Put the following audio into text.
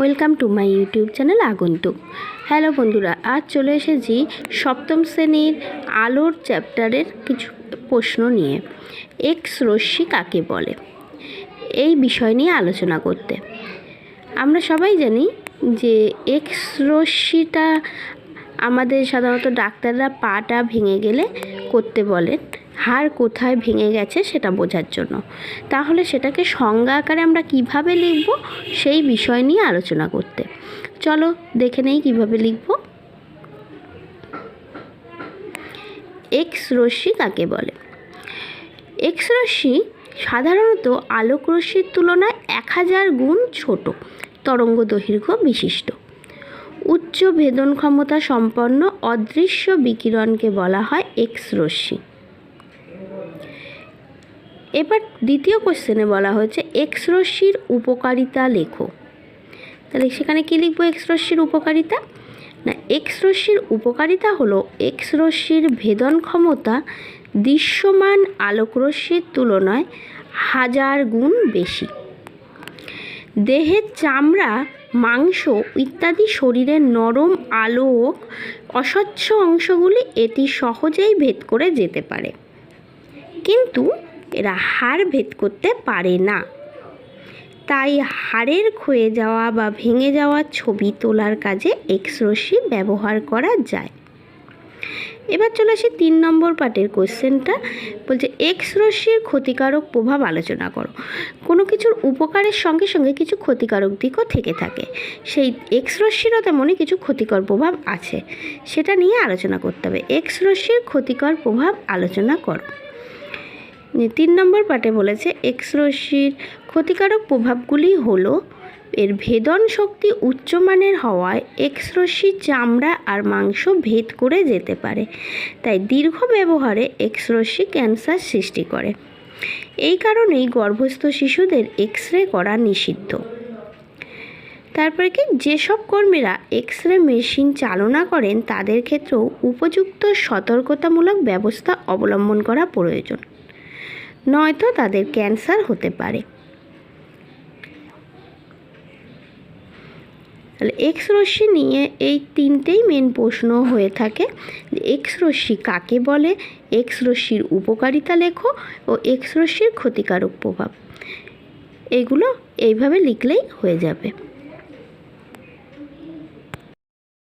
Welcome to my YouTube channel আগন্তুক। Hello বন্ধুরা, আজ চলে এসেছি সপ্তম শ্রেণির আলোর চ্যাপ্টারের কিছু প্রশ্ন নিয়ে। এক্স রশ্মি কাকে বলে? এই বিষয় নিয়ে আলোচনা করতে। আমরা সবাই জানি যে এক্স রশ্মিটা আমাদের সাধারণত ডাক্তাররা পাটা ভেঙে গেলে করতে বলেন। হাড় কোথায় ভেঙে গেছে সেটা বোঝার জন্য। তাহলে সেটাকে সংজ্ঞা আকারে আমরা কীভাবে লিখব? সেই বিষয় নিয়ে আলোচনা করতে। চলো দেখে নেই কীভাবে লিখব। এক্স রশ্মি কাকে বলে? এক্স রশ্মি সাধারণত আলোক রশ্মির তুলনায় এক হাজার গুণ ছোট, তরঙ্গ দৈর্ঘ্য বিশিষ্ট। উচ্চ ভেদন ক্ষমতা সম্পন্ন অদৃশ্য বিকিরণকে বলা হয় এক্স রশ্মি। এবার দ্বিতীয় কোশ্চেনে বলা হয়েছে এক্স রশ্মির উপকারিতা লেখো। তাহলে সেখানে কী লিখব এক্স রশ্মির উপকারিতা? না এক্স রশ্মির উপকারিতা হলো এক্স রশ্মির ভেদন ক্ষমতা দৃশ্যমান আলোক রশ্মির তুলনায় হাজার গুণ বেশি। দেহের চামড়া, মাংস ইত্যাদি শরীরের নরম আলোক, অস্বচ্ছ অংশগুলি এটি সহজেই ভেদ করে যেতে পারে। কিন্তু এরা হাড় ভেদ করতে পারে না। তাই হাড়ের ক্ষয়ে যাওয়া বা ভেঙে যাওয়া ছবি তোলার কাজে এক্স রশ্মি ব্যবহার করা যায়। এবার চলে আসি তিন নম্বর পার্টের কোশ্চেনটা। বলছে এক্স রশ্মির ক্ষতিকারক প্রভাব আলোচনা করো। কোনো কিছুর উপকারের সঙ্গে সঙ্গে কিছু ক্ষতিকারক দিকও থেকে থাকে। সেই এক্স রশ্মিরও তেমনই কিছু ক্ষতিকর প্রভাব আছে। সেটা নিয়ে আলোচনা করতে হবে। এক্স রশ্মির ক্ষতিকর প্রভাব আলোচনা করো। তিন নম্বর পার্টে বলেছে এক্স রশ্মির ক্ষতিকারক প্রভাবগুলি হলো এর ভেদন শক্তি উচ্চমানের হওয়ায় এক্স চামড়া আর মাংস ভেদ করে যেতে পারে। তাই দীর্ঘ ব্যবহারে এক্স রশ্মি ক্যান্সার সৃষ্টি করে। এই কারণেই গর্ভস্থ শিশুদের এক্স রে করা নিষিদ্ধ। তারপরে কি? যেসব কর্মীরা এক্স রে মেশিন চালনা করেন, তাদের ক্ষেত্রেও উপযুক্ত সতর্কতামূলক ব্যবস্থা অবলম্বন করা প্রয়োজন। নয়তো তাদের ক্যান্সার হতে পারে। তাহলে এক্স রশ্মি নিয়ে এই তিনটেই মেন প্রশ্ন হয়ে থাকে এক্স রশ্মি কাকে বলে? এক্স রশ্মির উপকারিতা লেখো ও এক্স রশ্মির ক্ষতিকারক প্রভাব। এগুলো এইভাবে লিখলেই হয়ে যাবে।